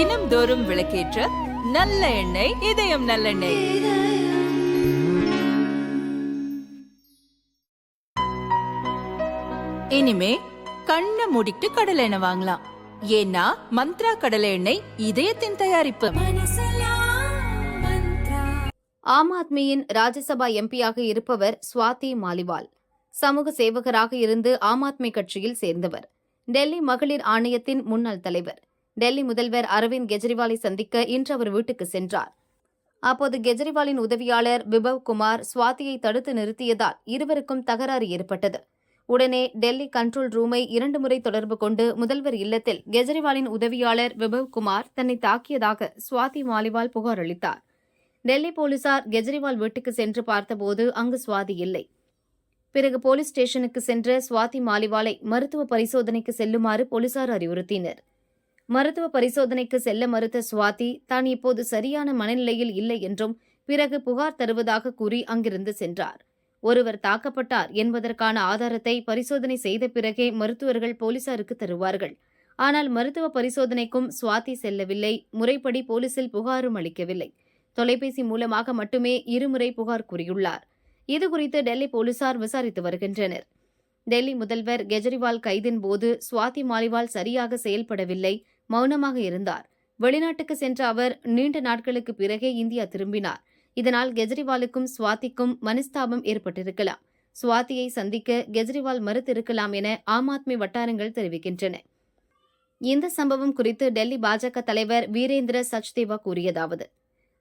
தினம்தோறும் விளக்கேற்ற நல்ல எண்ணெய் இதயம் நல்லெண்ணெய் இனிமே கண்ணை மூடிட்டு கடலை எண்ணெய் வாங்கலாம். ஏன்னா மந்த்ரா கடலை எண்ணெய் இதயத்தின் தயாரிப்பு. ஆம் ஆத்மியின் ராஜ்யசபா எம்பியாக இருப்பவர் சுவாதி மாலிவால். சமூக சேவகராக இருந்து ஆம் ஆத்மி கட்சியில் சேர்ந்தவர். டெல்லி மகளிர் ஆணையத்தின் முன்னாள் தலைவர். டெல்லி முதல்வர் அரவிந்த் கெஜ்ரிவாலை சந்திக்க இன்று அவர் வீட்டுக்கு சென்றார். அப்போது கெஜ்ரிவாலின் உதவியாளர் விபவ் குமார் சுவாதியை தடுத்து நிறுத்தியதால் இருவருக்கும் தகராறு ஏற்பட்டது. உடனே டெல்லி கண்ட்ரோல் ரூமை இரண்டு முறை தொடர்பு கொண்டு முதல்வர் இல்லத்தில் கெஜ்ரிவாலின் உதவியாளர் விபவ் குமார் தன்னை தாக்கியதாக சுவாதி மாலிவால் புகார் அளித்தார். டெல்லி போலீசார் கெஜ்ரிவால் வீட்டுக்கு சென்று பார்த்தபோது அங்கு சுவாதி இல்லை. பிறகு போலீஸ் ஸ்டேஷனுக்கு சென்ற சுவாதி மாலிவாலை மருத்துவ பரிசோதனைக்கு செல்லுமாறு போலீசார் அறிவுறுத்தினர். மருத்துவ பரிசோதனைக்கு செல்ல மறுத்த சுவாதி தான் இப்போது சரியான மனநிலையில் இல்லை என்றும் பிறகு புகார் தருவதாக கூறி அங்கிருந்து சென்றார். ஒருவர் தாக்கப்பட்டார் என்பதற்கான ஆதாரத்தை பரிசோதனை செய்த பிறகே மருத்துவர்கள் போலீசாருக்கு தருவார்கள். ஆனால் மருத்துவ பரிசோதனைக்கும் சுவாதி செல்லவில்லை முறைப்படி போலீசில் புகாரும் அளிக்கவில்லை. தொலைபேசி மூலமாக மட்டுமே இருமுறை புகார் கூறியுள்ளார். இதுகுறித்து டெல்லி போலீசார் விசாரித்து வருகின்றனர். டெல்லி முதல்வர் கெஜ்ரிவால் கைதின் போது சுவாதி மாலிவால் சரியாக செயல்படவில்லை மௌனமாக இருந்தார். வெளிநாட்டுக்கு சென்ற அவர் நீண்ட நாட்களுக்கு பிறகே இந்தியா திரும்பினார். இதனால் கெஜ்ரிவாலுக்கும் சுவாதிக்கும் மனஸ்தாபம் ஏற்பட்டிருக்கலாம். சுவாதியை சந்திக்க கெஜ்ரிவால் மறுத்திருக்கலாம் என ஆம் ஆத்மி வட்டாரங்கள் தெரிவிக்கின்றன. இந்த சம்பவம் குறித்து டெல்லி பாஜக தலைவர் வீரேந்திர சச்தேவா கூறியதாவது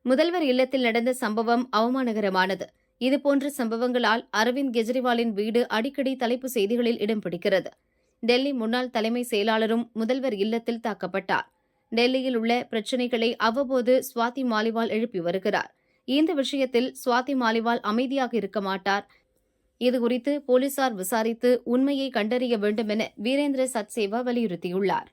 முதல்வர் இல்லத்தில் நடந்த சம்பவம் அவமானகரமானது. இதுபோன்ற சம்பவங்களால் அரவிந்த் கெஜ்ரிவாலின் வீடு அடிக்கடி தலைப்பு செய்திகளில் இடம் பிடிக்கிறது. டெல்லி முன்னாள் தலைமை செயலாளரும் முதல்வர் இல்லத்தில் தாக்கப்பட்டார். டெல்லியில் உள்ள பிரச்சினைகளை அவ்வப்போது சுவாதி மாலிவால் எழுப்பி வருகிறார். இந்த விஷயத்தில் சுவாதி மாலிவால் அமைதியாக இருக்க மாட்டார். இதுகுறித்து போலீசார் விசாரித்து உண்மையை கண்டறிய வேண்டும் என வீரேந்திர சத்சேவா வலியுறுத்தியுள்ளார்.